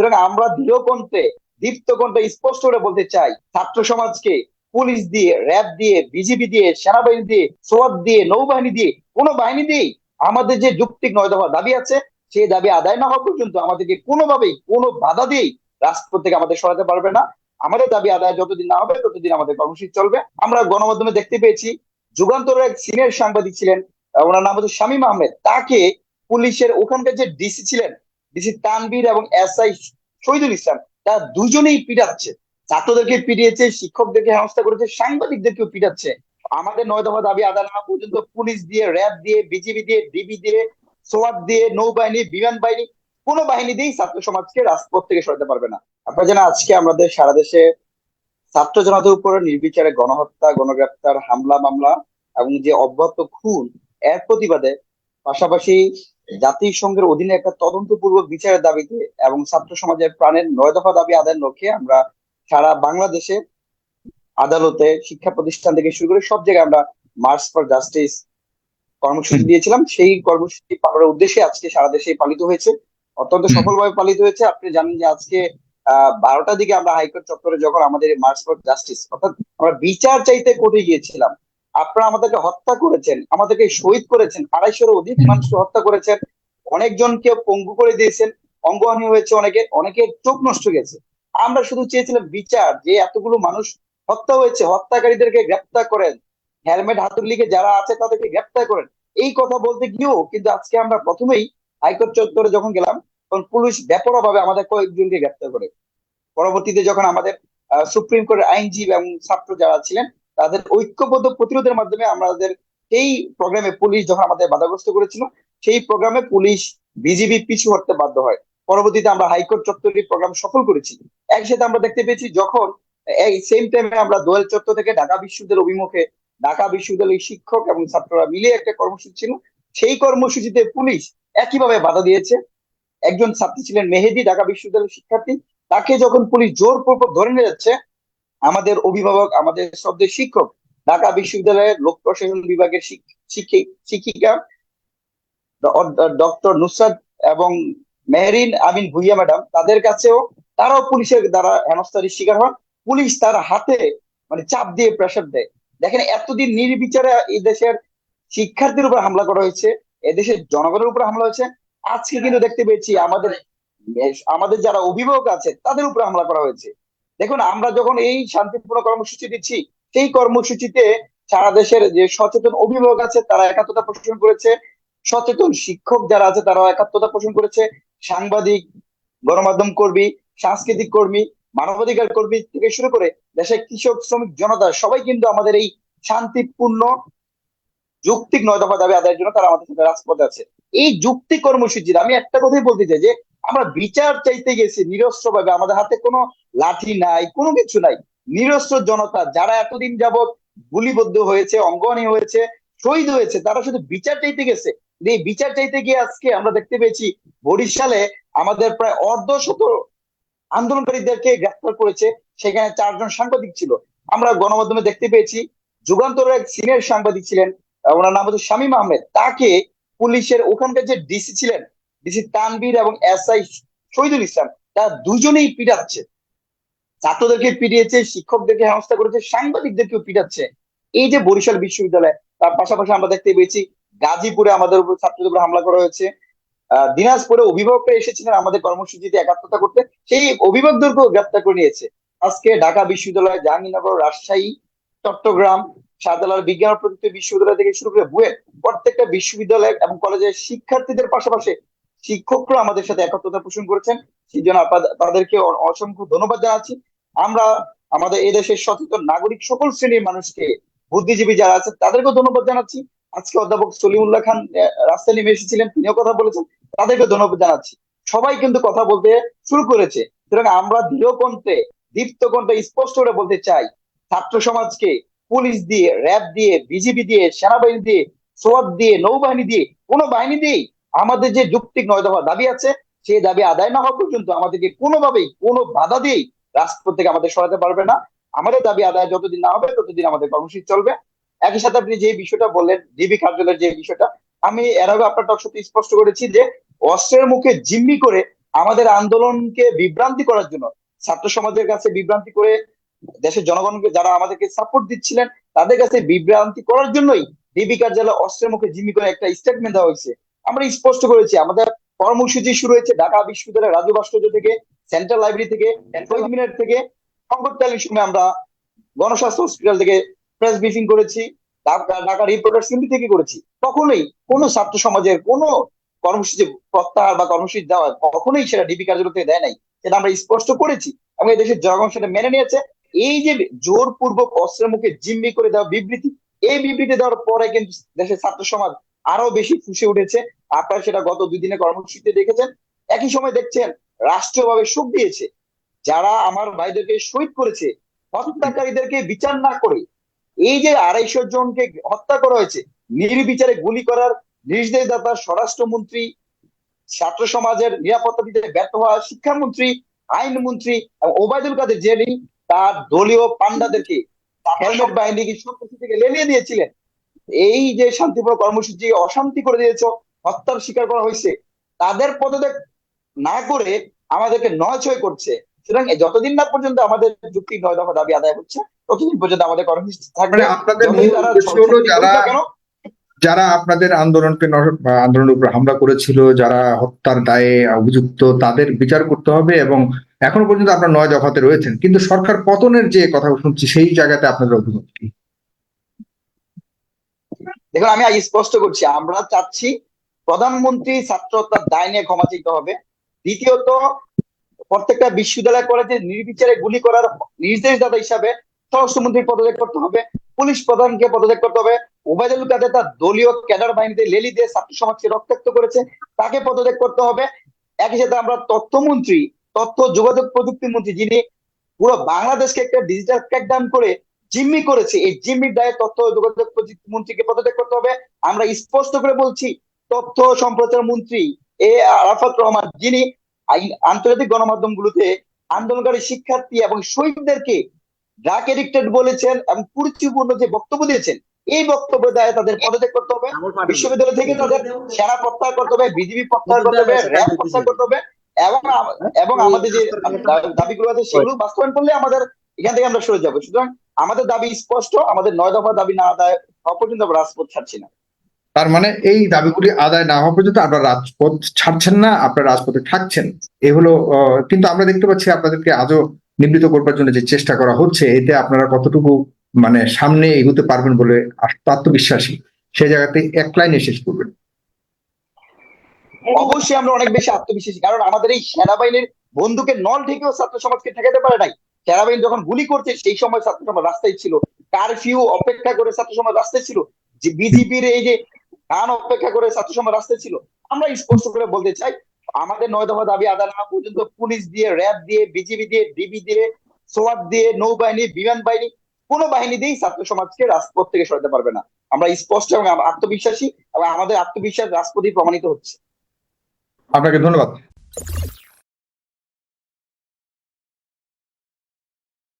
সুতরাং আমরা দৃঢ় কণ্ঠে দীপ্ত কণ্ঠে স্পষ্ট করে বলতে চাই, ছাত্র সমাজকে পুলিশ দিয়ে, র্যাব দিয়ে, বিজিবি দিয়ে, সেনাবাহিনী দিয়ে সোয়াদ দিয়ে, নৌবাহিনী দিয়ে, কোনো বাহিনী দিয়েই আমাদের যে যুক্তিক নয় দফা দাবি আছে সেই দাবি আদায় না হওয়া পর্যন্ত আমাদেরকে কোনোভাবেই, কোনো বাধা দিয়েই রাজপথ থেকে আমাদের সরাতে পারবে না। আমাদের দাবি আদায় যতদিন না হবে, ততদিন আমাদের কর্মসূচি চলবে। আমরা গণমাধ্যমে দেখতে পেয়েছি যুগান্তরের এক সিনিয়র সাংবাদিক ছিলেন ওনার নাম হচ্ছে শামীম আহমেদ। তাকে পুলিশের ওখানকার যে ডিসি ছিলেন ডিসি তানবীর এবং এসআই শহীদুল ইসলাম। তারা দুজনেই পিটাচ্ছে। ছাত্রদেরকে পিটিয়েছে, শিক্ষকদেরকে হেনস্থা করেছে, সাংবাদিকদেরকেও পিটাচ্ছে। আমাদের নয় দফা দাবি, আদায় না পর্যন্ত পুলিশ দিয়ে, র্যাব দিয়ে, বিজিবি দিয়ে, ডিবি দিয়ে সোয়াদ দিয়ে, নৌবাহিনী, বিমান বাহিনী, কোনো বাহিনী দিয়েই ছাত্র সমাজকে রাজপথ থেকে সরাতে পারবে না। আপনারা জানেন, আজকে আমাদের সারা দেশে ছাত্র জনতার উপরে নির্বিচারে গণহত্যা, গণগ্রেপ্তার, হামলা, মামলা এবং যে অব্যাহত খুন, এর প্রতিবাদে পাশাপাশি জাতিসংঘের অধীনে একটা তদন্তপূর্বক বিচারের দাবিতে এবং ছাত্র সমাজের প্রাণের নয় দফা দাবি আদায়ের লক্ষ্যে আমরা সারা বাংলাদেশে আদালতে শিক্ষা প্রতিষ্ঠান থেকে শুরু করে সব জায়গায় আমরা মার্চ ফর জাস্টিস কর্মসূচি দিয়েছিলাম। সেই কর্মসূচি পালনের উদ্দেশ্যে আজকে সারা দেশে পালিত হয়েছে। অত্যন্ত। সফলভাবে পালিত হয়েছে। আপনি জানেন যে আজকে আহ বারোটার দিকে আমরা হাইকোর্ট চত্বরে যখন আমাদের মার্চ ফর জাস্টিস অর্থাৎ আমরা বিচার চাইতে কোর্টে গিয়েছিলাম আপনারা আমাদেরকে হত্যা করেছেন আমাদেরকে শহীদ করেছেন আড়াইশোর অধিক মানুষকে হত্যা করেছেন অনেকজনকে পঙ্গু করে দিয়েছেন অঙ্গহানি হয়েছে অনেকে অনেকে চোখ নষ্ট গেছে। আমরা শুধু চেয়েছিলাম বিচার যে এতগুলো মানুষ হত্যা হয়েছে হত্যাকারীদেরকে গ্রেপ্তার করেন। হেলমেট হাতুড়লিকে যারা আছে তাদেরকে গ্রেপ্তার করেন। এই কথা বলতে গিয়েও কিন্তু আজকে আমরা প্রথমেই হাইকোর্ট চত্বরে যখন গেলাম তখন পুলিশ ব্যাপরভাবে ভাবে আমাদের কয়েকজনকে গ্রেপ্তার করে। পরবর্তীতে যখন আমাদের সুপ্রিম কোর্টের আইনজীবী এবং ছাত্র যারা ছিলেন তাদের ঐক্যবদ্ধ প্রতিরোধের মাধ্যমে আমাদের সেই প্রোগ্রামে পুলিশ যখন আমাদের বাধাগ্রস্ত করেছিল, সেই প্রোগ্রামে পুলিশ বিজিবি পিছু হটতে বাধ্য হয়। পরবর্তীতে আমরা হাইকোর্ট চত্বরের প্রোগ্রাম সফল করেছি। একসাথে আমরা দেখতে পেয়েছি যখন এই সেম টাইমে আমরা দোয়েল চত্বর থেকে ঢাকা বিশ্ববিদ্যালয়ের অভিমুখে ঢাকা বিশ্ববিদ্যালয়ের শিক্ষক এবং ছাত্ররা মিলে একটা কর্মসূচি ছিল। সেই কর্মসূচিতে পুলিশ একইভাবে বাধা দিয়েছে। একজন ছাত্রী ছিলেন মেহেদি, ঢাকা বিশ্ববিদ্যালয়ের শিক্ষার্থী। তাকে যখন পুলিশ জোরপূর্বক ধরে নিয়ে যাচ্ছে আমাদের অভিভাবক, আমাদের শব্দের শিক্ষক, ঢাকা বিশ্ববিদ্যালয়ের লোক প্রশাসন বিভাগের শিক্ষিকা ডক্টর নুসরাত এবং মেহরিন আমিন ভুইয়া ম্যাডাম, তাদের কাছেও তারাও পুলিশের দ্বারা হেনস্থারির শিকার হন। পুলিশ তার হাতে মানে চাপ দিয়ে প্রেশার দেয়। দেখেন, এতদিন নির্বিচারে এই দেশের শিক্ষার্থীর উপর হামলা করা হয়েছে এদেশের জনগণের উপর হামলা হয়েছে। আজকে কিন্তু দেখতে পেয়েছি আমাদের আমাদের যারা অভিভাবক আছে, তাদের উপর হামলা করা হয়েছে। দেখুন, আমরা যখন এই শান্তিপূর্ণ কর্মসূচি দিচ্ছি, সেই কর্মসূচিতে সারা দেশের যে সচেতন অভিভাবক আছে, তারা একাত্মতা পোষণ করেছে। সচেতন শিক্ষক যারা আছে, তারাও একাত্মতা পোষণ করেছে। সাংবাদিক, গণমাধ্যম কর্মী, সাংস্কৃতিক কর্মী, মানবাধিকার কর্মী থেকে শুরু করে দেশের কৃষক, শ্রমিক, জনতা, সবাই কিন্তু আমাদের এই শান্তিপূর্ণ, যৌক্তিক নয় দফা দাবি আদায়ের জন্য তারা আমাদের সাথে রাজপথে আছে। এই যুক্তি কর্মসূচির, আমি একটা কথাই বলতে চাই যে, আমরা বিচার চাইতে গেছি নিরস্ত্র ভাবে আমাদের হাতে কোনো লাঠি নাই, কোনো কিছু নাই। নিরস্ত্র জনতা, যারা এতদিন যাবৎ গুলিবদ্ধ হয়েছে অঙ্গহানি হয়েছে, শহীদ হয়েছে, তারা শুধু বিচার চাইতে গেছে। এই বিচার চাইতে গিয়ে আজকে আমরা দেখতে পেয়েছি, বরিশালে আমাদের প্রায় অর্ধ শত আন্দোলনকারীদেরকে গ্রেফতার করেছে, সেখানে চারজন সাংবাদিক ছিল। আমরা গণমাধ্যমে দেখতে পেয়েছি যুগান্তরের এক সিনিয়র সাংবাদিক ছিলেন ওনার নাম হচ্ছে শামীম আহমেদ। তাকে পুলিশের ওখানকার যে ডিসি ছিলেন ডিসি তানবীর এবং এসআই শহীদুল ইসলাম, তারা দুজনেই পিটাচ্ছে। ছাত্রদেরকে পিটিয়েছে, শিক্ষকদেরকে হেনস্থা করেছে, সাংবাদিকদেরকেও পিটাচ্ছে। এই যে বরিশাল বিশ্ববিদ্যালয়, তার পাশাপাশি আমরা দেখতে পেয়েছি গাজীপুরে আমাদের উপর ছাত্রদের উপর হামলা করা হয়েছে। দিনাজপুরে অভিভাবকরা এসেছিলেন আমাদের কর্মসূচিতে একাত্মতা করতে। সেই অভিভাবকদেরকেও গ্রেপ্তার করে নিয়েছে। আজকে ঢাকা বিশ্ববিদ্যালয়, জাহাঙ্গীরনগর, রাজশাহী, চট্টগ্রাম শাহজালাল বিজ্ঞান প্রযুক্তি বিশ্ববিদ্যালয় থেকে শুরু করে বুয়েট প্রত্যেকটা বিশ্ববিদ্যালয় এবং কলেজের শিক্ষার্থীদের পাশাপাশি শিক্ষকরা আমাদের সাথে একত্রতা পোষণ করেছেন। সেই জন্য তাদেরকে অসংখ্য ধন্যবাদ জানাচ্ছি। আমরা আমাদের এদেশের সচেতন নাগরিক সকল শ্রেণির মানুষকে, বুদ্ধিজীবী যারা আছে, তাদেরকেও ধন্যবাদ জানাচ্ছি। আজকে অধ্যাপক সলিমুল্লাহ খান রাস্তায় নেমে এসেছিলেন, তিনিও কথা বলেছেন তাদেরকে ধন্যবাদ জানাচ্ছি। সবাই কিন্তু কথা বলতে শুরু করেছে। সুতরাং আমরা দৃঢ় কণ্ঠে দীপ্ত কণ্ঠে স্পষ্ট করে বলতে চাই, ছাত্র সমাজকে পুলিশ দিয়ে, র্যাব দিয়ে, বিজিবি দিয়ে, সেনাবাহিনী দিয়ে সোয়াদ দিয়ে, নৌবাহিনী দিয়ে, কোনো বাহিনী দিয়েই আমাদের যে যুক্তিক নয় দফা দাবি আছে, সেই দাবি আদায় না হওয়া পর্যন্ত আমাদেরকে কোনোভাবেই কোনো বাধা দিয়েই রাজপথ থেকে আমাদের সরাতে পারবে না। আমাদের দাবি আদায় যতদিন না হবে, ততদিন আমাদের কর্মসূচি চলবে। একই সাথে আপনি যে বিষয়টা বললেন, ডিবি কার্যালয়ের যে বিষয়টা, আমি এর আগে আপনার টক স্পষ্ট করেছি যে, অস্ত্রের মুখে জিম্মি করে আমাদের আন্দোলনকে বিভ্রান্তি করার জন্য, ছাত্র সমাজের কাছে বিভ্রান্তি করে দেশের জনগণকে যারা আমাদেরকে সাপোর্ট দিচ্ছিলেন, তাদের কাছে বিভ্রান্তি করার জন্যই ডিবি কার্যালয় অস্ত্রের মুখে জিম্মি করে একটা স্টেটমেন্ট দেওয়া হয়েছে। আমরা স্পষ্ট করেছি, আমাদের কর্মসূচি শুরু হয়েছে ঢাকা বিশ্ববিদ্যালয়ের রাজু ভাস্কর্য থেকে সেন্ট্রাল লাইব্রেরি থেকে মিনার থেকে। সংকটকালীন সময় আমরা গণস্বাস্থ্য হসপিটাল থেকে প্রেস ব্রিফিং করেছি, ঢাকা রিপোর্টার সিম্পি থেকে করেছি। কখনোই কোনো ছাত্র সমাজের কোনো কর্মসূচি প্রত্যাহার বা কর্মসূচি দেওয়া কখনোই সেটা ডিবি কার্যালয় থেকে দেয় নাই। সেটা আমরা স্পষ্ট করেছি এবং এই দেশের জনগণ সেটা মেনে নিয়েছে। এই যে জোরপূর্বক অস্ত্রের মুখে জিম্মি করে দেওয়া বিবৃতি, এই বিবৃতি দেওয়ার পরে কিন্তু দেশের ছাত্র সমাজ আরও বেশি ফুসে উঠেছে। আপনারা সেটা গত দুই দিনের কর্মসূচিতে দেখেছেন। একই সময় দেখছেন রাষ্ট্রীয়ভাবে শোক দিয়েছে। যারা আমার ভাইদেরকে শহীদ করেছে, হত্যাকারীদেরকে বিচার না করে, এই যে আড়াইশো জনকে হত্যা করা হয়েছে, নির্বিচারে গুলি করার নির্দেশ দাতা স্বরাষ্ট্রমন্ত্রী, ছাত্র সমাজের নিরাপত্তা দিতে ব্যর্থ হওয়া শিক্ষামন্ত্রী, আইনমন্ত্রী ওবায়দুল কাদের জেনি তার দলীয় পান্ডাদেরকে হেলমেট বাহিনীকে সবকিছু থেকে লেলিয়ে দিয়েছিলেন? এই যে শান্তিপূর্ণ কর্মসূচি অশান্তি করে দিয়েছ হত্যার শিকার করা হয়েছে তাদের পদত্যাগ না করে আমাদেরকে নয় ছয় করছে। সুতরাং যতদিন না পর্যন্ত আমাদের যুক্তি নয় দফা দাবি আদায় হচ্ছে ততদিন পর্যন্ত আমাদের কর্মসূচি থাকবে। মানে আপনাদের যারা আপনাদের আন্দোলনকে আন্দোলনের উপর হামলা করেছিল যারা হত্যার দায়ে অভিযুক্ত তাদের বিচার করতে হবে এবং এখনও পর্যন্ত আপনার নয় দফাতে রয়েছেন, কিন্তু সরকার পতনের যে কথা শুনছি, সেই জায়গাতে আপনাদের অভিমত কি? দেখুন, আমি স্পষ্ট করছি, আমরা চাচ্ছি প্রধানমন্ত্রী ছাত্র হত্যার দায় নিয়ে ক্ষমা চাইতে হবে। দ্বিতীয়ত, প্রত্যেকটা বিশ্ববিদ্যালয় কলেজে নির্বিচারে গুলি করার নির্দেশদাতা হিসাবে স্বরাষ্ট্রমন্ত্রী পদত্যাগ করতে হবে, পুলিশ প্রধানকে পদত্যাগ করতে হবে। ওবায়দুল কাদের তার দলীয় ক্যাডার বাহিনীতে লেলি দিয়ে ছাত্র সমাজকে রক্তাক্ত করেছে, তাকে পদত্যাগ করতে হবে। একই সাথে আমরা তথ্যমন্ত্রী তথ্য যোগাযোগ প্রযুক্তি মন্ত্রী যিনি পুরো বাংলাদেশকে একটা ডিজিটাল ক্র্যাকডাউন করে জিম্মি করেছে এই জিম্মির দায়ে তথ্য যোগাযোগ প্রযুক্তি মন্ত্রীকে পদত্যাগ করতে হবে। আমরা স্পষ্ট করে বলছি তথ্য সম্প্রচার মন্ত্রী এ আরাফাত রহমান যিনি আন্তর্জাতিক গণমাধ্যমগুলোতে আন্দোলনকারী শিক্ষার্থী এবং শহীদদেরকে ড্রাগ এডিক্টেড বলেছেন এবং কুরুচিপূর্ণ যে বক্তব্য দিয়েছেন এই বক্তব্য দায়ে তাদের পদত্যাগ করতে হবে। বিশ্ববিদ্যালয় থেকে তাদের সেনা প্রত্যাহার করতে হবে বিজিবি প্রত্যাহার করতে হবে র্যাব প্রত্যাহার করতে হবে। এবং এবং আমাদের যে দাবিগুলো আছে সেগুলো বাস্তবায়ন করলে আমাদের এখান থেকে আমরা সরে যাব। সুতরাং আমাদের দাবি স্পষ্ট আমাদের নয় দফা দাবি না আদায় হওয়া পর্যন্ত আমরা রাজপথ ছাড়ছি না। তার মানে এই দাবিগুলি আদায় না হওয়া পর্যন্ত আপনারা রাজপথ ছাড়ছেন না আপনারা রাজপথে থাকছেন। এ হলো কিন্তু আমরা দেখতে পাচ্ছি আপনাদেরকে আজও নিবৃত করবার জন্য যে চেষ্টা করা হচ্ছে এতে আপনারা কতটুকু মানে সামনে এগোতে পারবেন বলে আত্মবিশ্বাসী সেই জায়গাতে এক লাইনে শেষ করবেন। অবশ্যই আমরা অনেক বেশি আত্মবিশ্বাসী, কারণ আমাদের এই সেনাবাহিনীর বন্দুকের নল থেকেও ছাত্র সমাজকে ঠেকাতে পারে নাই। সেনাবাহিনী যখন গুলি করছে, সেই সময় ছাত্র সমাজ রাস্তায় ছিল। কারফিউ অপেক্ষা করে ছাত্র সমাজ রাস্তায় ছিল। যে বিজেপির এই যে গান অপেক্ষা করে ছাত্র সমাজ রাস্তায় ছিল। আমরা স্পষ্ট করে বলতে চাই, আমাদের নয় দফা দাবি আদায় না পর্যন্ত পুলিশ দিয়ে, র্যাব দিয়ে, বিজিবি দিয়ে, ডিবি দিয়ে সোয়াট দিয়ে, নৌবাহিনী, বিমান বাহিনী, কোনো বাহিনী দিয়েই ছাত্র সমাজকে রাজপথ থেকে সরাতে পারবে না। আমরা স্পষ্ট এবং আত্মবিশ্বাসী এবং আমাদের আত্মবিশ্বাস রাজপথই প্রমাণিত হচ্ছে। আপনাকে ধন্যবাদ।